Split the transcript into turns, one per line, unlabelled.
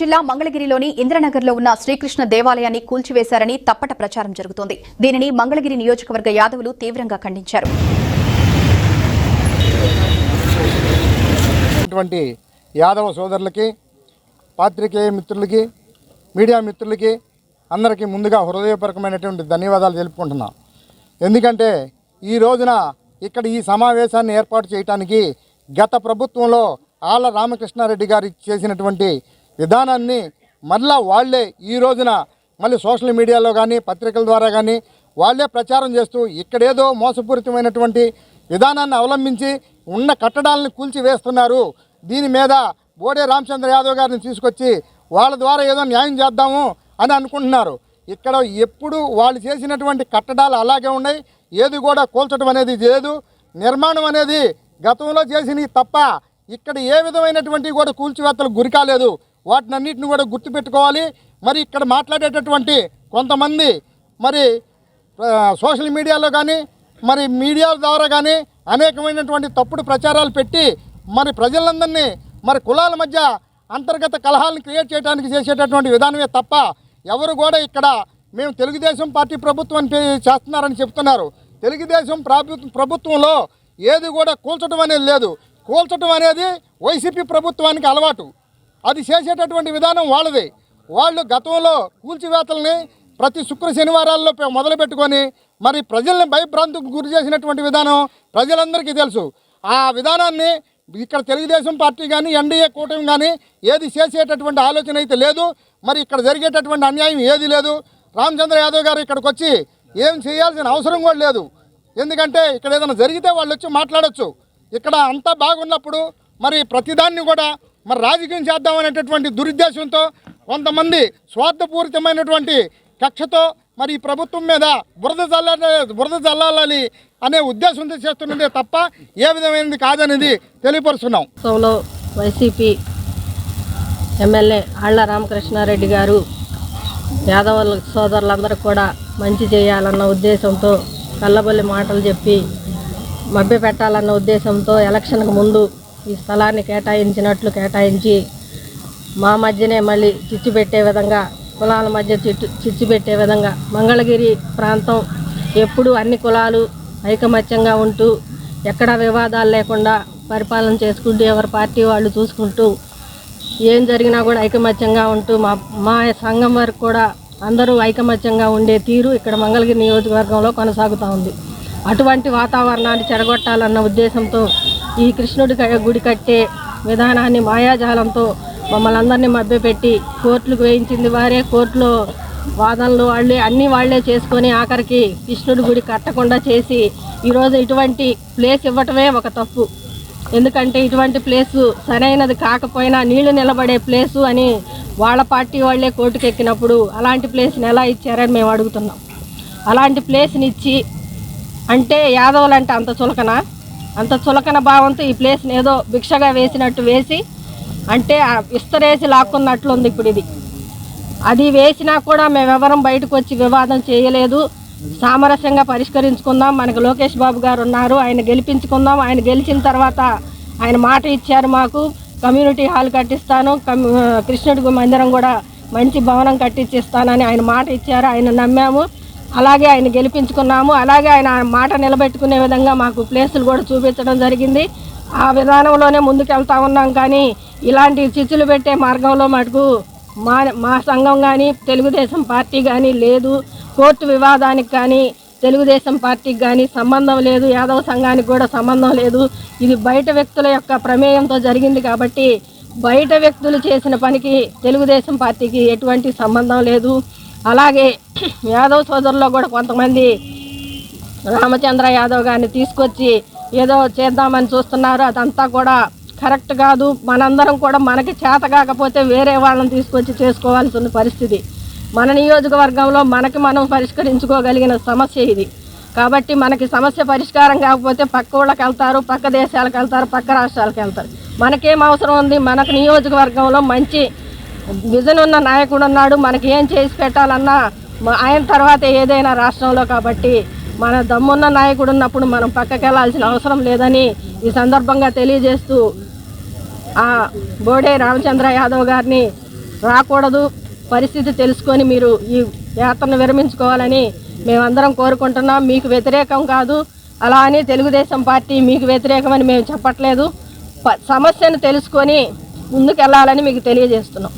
జిల్లా మంగళగిరిలోని ఇంద్రనగర్లో ఉన్న శ్రీకృష్ణ దేవాలయాన్ని కూల్చివేశారని తప్పట ప్రచారం జరుగుతోంది. దీనిని మంగళగిరి నియోజకవర్గ యాదవులు తీవ్రంగా ఖండించారు.
యాదవ సోదరులకి పాత్రికేయ మిత్రులకి మీడియా మిత్రులకి అందరికీ ముందుగా హృదయపూర్వకమైనటువంటి ధన్యవాదాలు తెలుపుకుంటున్నాం. ఎందుకంటే ఈ రోజున ఇక్కడ ఈ సమావేశాన్ని ఏర్పాటు చేయడానికి గత ప్రభుత్వంలో ఆళ్ళ రామకృష్ణారెడ్డి గారు చేసినటువంటి విధానాన్ని మళ్ళా వాళ్ళే ఈ రోజున మళ్ళీ సోషల్ మీడియాలో కానీ పత్రికల ద్వారా కానీ వాళ్ళే ప్రచారం చేస్తూ ఇక్కడేదో మోసపూరితమైనటువంటి విధానాన్ని అవలంబించి ఉన్న కట్టడాలను కూల్చివేస్తున్నారు. దీని మీద బోడే రామచంద్ర యాదవ్ గారిని తీసుకొచ్చి వాళ్ళ ద్వారా ఏదో న్యాయం చేద్దాము అని అనుకుంటున్నారు. ఇక్కడ ఎప్పుడు వాళ్ళు చేసినటువంటి కట్టడాలు అలాగే ఉన్నాయి. ఏది కూడా కూల్చడం అనేది లేదు. నిర్మాణం అనేది గతంలో చేసినవి తప్ప ఇక్కడ ఏ విధమైనటువంటి కూడా కూల్చివేత్తలకు గురి కాలేదు. వాటినన్నిటిని కూడా గుర్తుపెట్టుకోవాలి. మరి ఇక్కడ మాట్లాడేటటువంటి కొంతమంది మరి సోషల్ మీడియాలో కానీ మరి మీడియా ద్వారా కానీ అనేకమైనటువంటి తప్పుడు ప్రచారాలు పెట్టి మరి ప్రజలందరినీ మరి కులాల మధ్య అంతర్గత కలహాలను క్రియేట్ చేయడానికి చేసేటటువంటి విధానమే తప్ప ఎవరు కూడా ఇక్కడ మేము తెలుగుదేశం పార్టీ ప్రభుత్వం చేస్తున్నారని చెప్తున్నారు. తెలుగుదేశం ప్రభుత్వంలో ఏది కూడా కూల్చడం అనేది లేదు. కూల్చడం అనేది వైసీపీ ప్రభుత్వానికి అలవాటు. అది చేసేటటువంటి విధానం వాళ్ళది. వాళ్ళు గతంలో కూల్చివేతల్ని ప్రతి శుక్ర శనివారాల్లో మొదలుపెట్టుకొని మొదలు పెట్టుకొని మరి ప్రజల్ని భయభ్రాంతికి గురి చేసినటువంటి విధానం ప్రజలందరికీ తెలుసు. ఆ విధానాన్ని ఇక్కడ తెలుగుదేశం పార్టీ కానీ ఎన్డీఏ కూటమి కానీ ఏది చేసేటటువంటి ఆలోచన అయితే లేదు. మరి ఇక్కడ జరిగేటటువంటి అన్యాయం ఏది లేదు. రామచంద్ర యాదవ్ గారు ఇక్కడికి వచ్చి ఏం చేయాల్సిన అవసరం కూడా లేదు. ఎందుకంటే ఇక్కడ ఏదైనా జరిగితే వాళ్ళు వచ్చి మాట్లాడొచ్చు. ఇక్కడ అంతా బాగున్నప్పుడు మరి ప్రతిదాన్ని కూడా మరి రాజకీయం చేద్దామనేటటువంటి దురుద్దేశంతో కొంతమంది స్వార్థపూరితమైనటువంటి కక్షతో మరి ఈ ప్రభుత్వం మీద బురద చల్లాలి బురద చల్లాలని అనే ఉద్దేశంతో చేస్తున్నదే తప్ప ఏ విధమైనది కాదనేది తెలియపరుస్తున్నాం.
ఉత్సవంలో వైసీపీ ఎమ్మెల్యే ఆళ్ళ రామకృష్ణారెడ్డి గారు యాదవుల సోదరులందరూ కూడా మంచి చేయాలన్న ఉద్దేశంతో కళ్ళబొల్లి మాటలు చెప్పి మభ్య పెట్టాలన్న ఉద్దేశంతో ఎలక్షన్కు ముందు ఈ స్థలాన్ని కేటాయించినట్లు కేటాయించి మా మధ్యనే మళ్ళీ చిచ్చు పెట్టే విధంగా కులాల మధ్య చిట్టు చిచ్చు పెట్టే విధంగా మంగళగిరి ప్రాంతం ఎప్పుడు అన్ని కులాలు ఐకమత్యంగా ఉంటూ ఎక్కడ వివాదాలు లేకుండా పరిపాలన చేసుకుంటూ ఎవరి పార్టీ వాళ్ళు చూసుకుంటూ ఏం జరిగినా కూడా ఐకమత్యంగా ఉంటూ మా మా సంఘం వరకు కూడా అందరూ ఐకమత్యంగా ఉండే తీరు ఇక్కడ మంగళగిరి నియోజకవర్గంలో కొనసాగుతూ ఉంది. అటువంటి వాతావరణాన్ని చెడగొట్టాలన్న ఉద్దేశంతో ఈ కృష్ణుడి గుడి కట్టే విధానాన్ని మాయాజాలంతో మమ్మల్ని అందరినీ మభ్యపెట్టి కోర్టులకు వేయించింది వారే. కోర్టులో వాదనలు వాళ్ళే అన్నీ వాళ్ళే చేసుకొని ఆఖరికి కృష్ణుడి గుడి కట్టకుండా చేసి ఈరోజు ఇటువంటి ప్లేస్ ఇవ్వటమే ఒక తప్పు. ఎందుకంటే ఇటువంటి ప్లేసు సరైనది కాకపోయినా నీళ్ళు నిలబడే ప్లేసు అని వాళ్ళ పార్టీ వాళ్ళే కోర్టుకు ఎక్కినప్పుడు అలాంటి ప్లేస్ని ఎలా ఇచ్చారని మేము అడుగుతున్నాం. అలాంటి ప్లేస్ని ఇచ్చి అంటే యాదవులంటే అంత చులకన? అంత చులకన భావంతో ఈ ప్లేస్ని ఏదో భిక్షగా వేసినట్టు వేసి అంటే ఆ విస్తరేసి లాక్కున్నట్లుంది ఇప్పుడు ఇది. అది వేసినా కూడా మేమెవరం బయటకు వచ్చి వివాదం చేయలేదు. సామరస్యంగా పరిష్కరించుకుందాం. మనకు లోకేష్ బాబు గారు ఉన్నారు. ఆయన గెలిపించుకుందాం. ఆయన గెలిచిన తర్వాత ఆయన మాట ఇచ్చారు మాకు. Community hall కట్టిస్తాను. కమ్యూ కృష్ణుడి మందిరం కూడా మంచి భవనం కట్టించిస్తానని ఆయన మాట ఇచ్చారు. ఆయన నమ్మాము. అలాగే ఆయన గెలిపించుకున్నాము. అలాగే ఆయన మాట నిలబెట్టుకునే విధంగా మాకు ప్లేసులు కూడా చూపించడం జరిగింది. ఆ విధానంలోనే ముందుకెళ్తా ఉన్నాం కానీ ఇలాంటి చిచ్చులు పెట్టే మార్గంలో మటుకు మా మా సంఘం కానీ తెలుగుదేశం పార్టీ కానీ లేదు. కోర్టు వివాదానికి కానీ తెలుగుదేశం పార్టీకి కానీ సంబంధం లేదు. యాదవ సంఘానికి కూడా సంబంధం లేదు. ఇది బయట వ్యక్తుల యొక్క ప్రమేయంతో జరిగింది కాబట్టి బయట వ్యక్తులు చేసిన పనికి తెలుగుదేశం పార్టీకి ఎటువంటి సంబంధం లేదు. అలాగే యాదవ్ సోదరులో కూడా కొంతమంది రామచంద్ర యాదవ్ గారిని తీసుకొచ్చి ఏదో చేద్దామని చూస్తున్నారు. అదంతా కూడా కరెక్ట్ కాదు. మనందరం కూడా మనకి చేత కాకపోతే వేరే వాళ్ళని తీసుకొచ్చి చేసుకోవాల్సిన పరిస్థితి. మన నియోజకవర్గంలో మనకి మనం పరిష్కరించుకోగలిగిన సమస్య ఇది. కాబట్టి మనకి సమస్య పరిష్కారం కాకపోతే పక్క ఊళ్ళకి వెళ్తారు పక్క దేశాలకు వెళ్తారు పక్క రాష్ట్రాలకు వెళ్తారు. మనకేం అవసరం ఉంది? మనకు నియోజకవర్గంలో మంచి విజన్ ఉన్న నాయకుడు ఉన్నాడు మనకి ఏం చేసి పెట్టాలన్నా ఆయన తర్వాత ఏదైనా రాష్ట్రంలో కాబట్టి మన దమ్మున్న నాయకుడు ఉన్నప్పుడు మనం పక్కకెళ్ళాల్సిన అవసరం లేదని ఈ సందర్భంగా తెలియజేస్తూ ఆ బోడే రామచంద్ర యాదవ్ గారిని రాకూడదు పరిస్థితి తెలుసుకొని మీరు ఈ యాత్రను విరమించుకోవాలని మేమందరం కోరుకుంటున్నాం. మీకు వ్యతిరేకం కాదు అలా అని తెలుగుదేశం పార్టీ మీకు వ్యతిరేకమని మేము చెప్పట్లేదు. సమస్యను తెలుసుకొని ముందుకెళ్ళాలని మీకు తెలియజేస్తున్నాం.